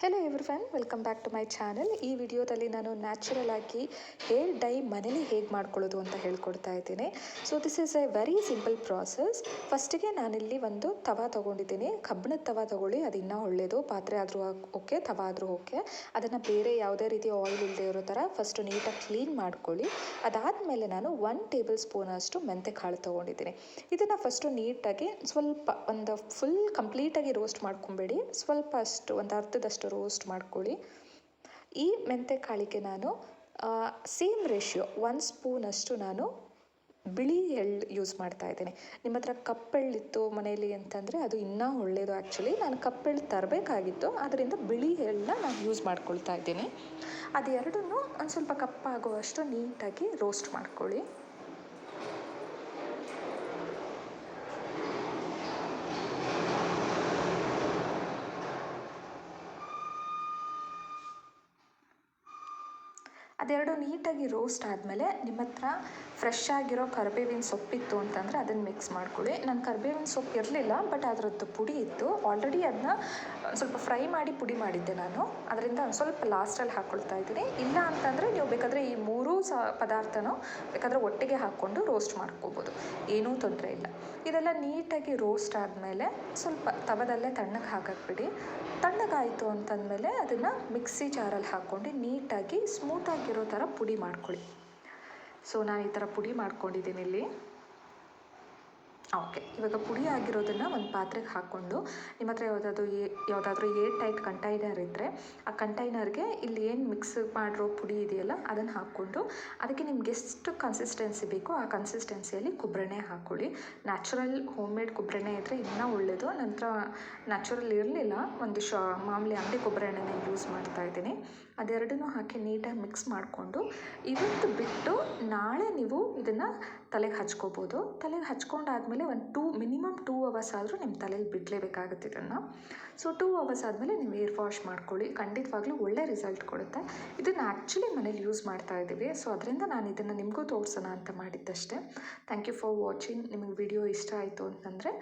Hello fan welcome back to my channel ಈ ವಿಡಿಯೋದಲ್ಲಿ ನಾನು ನ್ಯಾಚುರಲ್ ಆಗಿ ಹೇರ್ ಡೈ ಮನೇಲಿ ಹೇಗೆ ಮಾಡ್ಕೊಳ್ಳೋದು ಅಂತ ಹೇಳ್ಕೊಡ್ತಾ ಇದ್ದೀನಿ. So this is a very simple process ಫಸ್ಟಿಗೆ ನಾನಿಲ್ಲಿ ಒಂದು ತವ ತೊಗೊಂಡಿದ್ದೀನಿ. ಕಬ್ಬಿಣದ ತವ ತೊಗೊಳ್ಳಿ, ಅದು ಇನ್ನೂ ಒಳ್ಳೆಯದು ಪಾತ್ರೆ ಆದರೂ ಓಕೆ ತವ ಆದರೂ ಓಕೆ ಅದನ್ನು ಬೇರೆ ಯಾವುದೇ ರೀತಿ ಆಯಿಲ್ ಇಲ್ಲದೆ ಇರೋ ಥರ ಫಸ್ಟು ನೀಟಾಗಿ ಕ್ಲೀನ್ ಮಾಡ್ಕೊಳ್ಳಿ. ಅದಾದಮೇಲೆ ನಾನು ಒನ್ ಟೇಬಲ್ ಸ್ಪೂನ್ ಅಷ್ಟು ಮೆಂತೆ ಕಾಳು ತೊಗೊಂಡಿದ್ದೀನಿ. ಇದನ್ನು ಫಸ್ಟು ನೀಟಾಗಿ ಸ್ವಲ್ಪ ಒಂದು ಫುಲ್ ಕಂಪ್ಲೀಟಾಗಿ ರೋಸ್ಟ್ ಮಾಡ್ಕೊಬೇಡಿ. ಸ್ವಲ್ಪ ಅಷ್ಟು, ಒಂದು ಅರ್ಧದಷ್ಟು ರೋಸ್ಟ್ ಮಾಡ್ಕೊಳ್ಳಿ. ಈ ಮೆಂತೆ ಕಾಳಿಗೆ ನಾನು ಸೇಮ್ ರೇಷಿಯೋ ಒನ್ ಸ್ಪೂನಷ್ಟು ನಾನು ಬಿಳಿ ಎಳ್ಳು ಯೂಸ್ ಮಾಡ್ತಾ ಇದ್ದೀನಿ. ನಿಮ್ಮ ಹತ್ರ ಕಪ್ಪೆಳ್ಳಿತ್ತು ಮನೆಯಲ್ಲಿ ಅಂತಂದರೆ ಅದು ಇನ್ನೂ ಒಳ್ಳೆಯದು ಆ್ಯಕ್ಚುಲಿ ನಾನು ಕಪ್ಪೆಳ್ಳು ತರಬೇಕಾಗಿತ್ತು ಅದರಿಂದ ಬಿಳಿ ಎಳ್ಳನ್ನ ನಾನು ಯೂಸ್ ಮಾಡ್ಕೊಳ್ತಾ ಇದ್ದೀನಿ. ಅದೆರಡನ್ನೂ ಒಂದು ಸ್ವಲ್ಪ ಕಪ್ಪಾಗುವಷ್ಟು ನೀಟಾಗಿ ರೋಸ್ಟ್ ಮಾಡ್ಕೊಳ್ಳಿ. ಅದೆರಡು ನೀಟಾಗಿ ರೋಸ್ಟ್ ಆದಮೇಲೆ ನಿಮ್ಮ ಹತ್ರ ಫ್ರೆಶ್ ಆಗಿರೋ ಕರಿಬೇವಿನ ಸೊಪ್ಪಿತ್ತು ಅಂತಂದರೆ ಅದನ್ನು ಮಿಕ್ಸ್ ಮಾಡ್ಕೊಳ್ಳಿ. ನಾನು ಕರಿಬೇವಿನ ಸೊಪ್ಪು ಇರಲಿಲ್ಲ ಬಟ್ ಅದರದ್ದು ಪುಡಿ ಇತ್ತು. ಆಲ್ರೆಡಿ ಅದನ್ನ ಸ್ವಲ್ಪ ಫ್ರೈ ಮಾಡಿ ಪುಡಿ ಮಾಡಿದ್ದೆ ನಾನು. ಅದರಿಂದ ಸ್ವಲ್ಪ ಲಾಸ್ಟಲ್ಲಿ ಹಾಕ್ಕೊಳ್ತಾ ಇದ್ದೀನಿ. ಇಲ್ಲ ಅಂತಂದರೆ ನೀವು ಬೇಕಾದರೆ ಈ ಮೂರೂ ಸ, ಪದಾರ್ಥನೂ ಬೇಕಾದರೆ ಒಟ್ಟಿಗೆ ಹಾಕ್ಕೊಂಡು ರೋಸ್ಟ್ ಮಾಡ್ಕೋಬೋದು. ಏನೂ ತೊಂದರೆ ಇಲ್ಲ. ಇದೆಲ್ಲ ನೀಟಾಗಿ ರೋಸ್ಟ್ ಆದಮೇಲೆ ಸ್ವಲ್ಪ ತವದಲ್ಲೇ ತಣ್ಣಗೆ ಹಾಕಕ್ಬಿಡಿ. ತಣ್ಣಗಾಯಿತು ಅಂತಂದಮೇಲೆ ಅದನ್ನು ಮಿಕ್ಸಿ ಜಾರಲ್ಲಿ ಹಾಕ್ಕೊಂಡು ನೀಟಾಗಿ ಸ್ಮೂತಾಗಿರೋ ಥರ ಪುಡಿ ಮಾಡ್ಕೊಳ್ಳಿ. ಸೊ ನಾನು ಈ ಥರ ಪುಡಿ ಮಾಡ್ಕೊಂಡಿದ್ದೀನಿ ಇಲ್ಲಿ. ಓಕೆ. ಇವಾಗ ಪುಡಿ ಆಗಿರೋದನ್ನು ಒಂದು ಪಾತ್ರೆಗೆ ಹಾಕ್ಕೊಂಡು ನಿಮ್ಮ ಹತ್ರ ಯಾವುದಾದ್ರು ಏ ಯಾವುದಾದ್ರೂ ಏರ್ ಟೈಟ್ ಕಂಟೈನರ್ ಇದ್ದರೆ ಆ ಕಂಟೈನರ್ಗೆ ಇಲ್ಲಿ ಏನು ಮಿಕ್ಸ್ ಮಾಡಿರೋ ಪುಡಿ ಇದೆಯಲ್ಲ ಅದನ್ನು ಹಾಕ್ಕೊಂಡು ಅದಕ್ಕೆ ನಿಮ್ಗೆ ಎಷ್ಟು ಕನ್ಸಿಸ್ಟೆನ್ಸಿ ಬೇಕೋ ಆ ಕನ್ಸಿಸ್ಟೆನ್ಸಿಯಲ್ಲಿ ಕೊಬ್ಬರೆಣ್ಣೆ ಹಾಕ್ಕೊಳ್ಳಿ ನ್ಯಾಚುರಲ್ ಹೋಮ್ ಮೇಡ್ ಇದ್ದರೆ ಇನ್ನೂ ಒಳ್ಳೆಯದು ನಂತರ ನ್ಯಾಚುರಲ್ ಇರಲಿಲ್ಲ, ಒಂದು ಶ, ಮಾಮೂಲಿ ಅಂಗಡಿ ಕೊಬ್ಬರೆಣ್ಣೆನ ಯೂಸ್ ಮಾಡ್ತಾ ಇದ್ದೀನಿ. ಅದೆರಡನ್ನೂ ಹಾಕಿ ನೀಟಾಗಿ ಮಿಕ್ಸ್ ಮಾಡಿಕೊಂಡು ಇವತ್ತು ಬಿಟ್ಟು ನಾಳೆ ನೀವು ಇದನ್ನು ತಲೆಗೆ ಹಚ್ಕೋಬೋದು. ತಲೆಗೆ ಹಚ್ಕೊಂಡಾದ್ಮೇಲೆ ಒಂದು ಟೂ, ಮಿನಿಮಮ್ ಟೂ ಅವರ್ಸ್ ಆದರೂ ನಿಮ್ಮ ತಲೆಯಲ್ಲಿ ಬಿಡಲೇಬೇಕಾಗುತ್ತೆ ಇದನ್ನು. ಸೊ ಟೂ ಅವರ್ಸ್ ಆದಮೇಲೆ ನೀವು ಏರ್ ವಾಶ್ ಮಾಡ್ಕೊಳ್ಳಿ. ಖಂಡಿತವಾಗ್ಲೂ ಒಳ್ಳೆ ರಿಸಲ್ಟ್ ಕೊಡುತ್ತೆ. ಇದನ್ನು ಆ್ಯಕ್ಚುಲಿ ಮನೇಲಿ ಯೂಸ್ ಮಾಡ್ತಾ ಇದ್ದೀವಿ. ಸೊ ಅದರಿಂದ ನಾನು ಇದನ್ನು ನಿಮಗೂ ತೋರಿಸೋಣ ಅಂತ ಮಾಡಿದ್ದಷ್ಟೇ. ಥ್ಯಾಂಕ್ ಯು ಫಾರ್ ವಾಚಿಂಗ್ ನಿಮಗೆ ವಿಡಿಯೋ ಇಷ್ಟ ಆಯಿತು ಅಂತಂದರೆ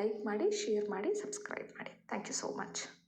ಲೈಕ್ ಮಾಡಿ ಶೇರ್ ಮಾಡಿ ಸಬ್ಸ್ಕ್ರೈಬ್ ಮಾಡಿ. Thank you so much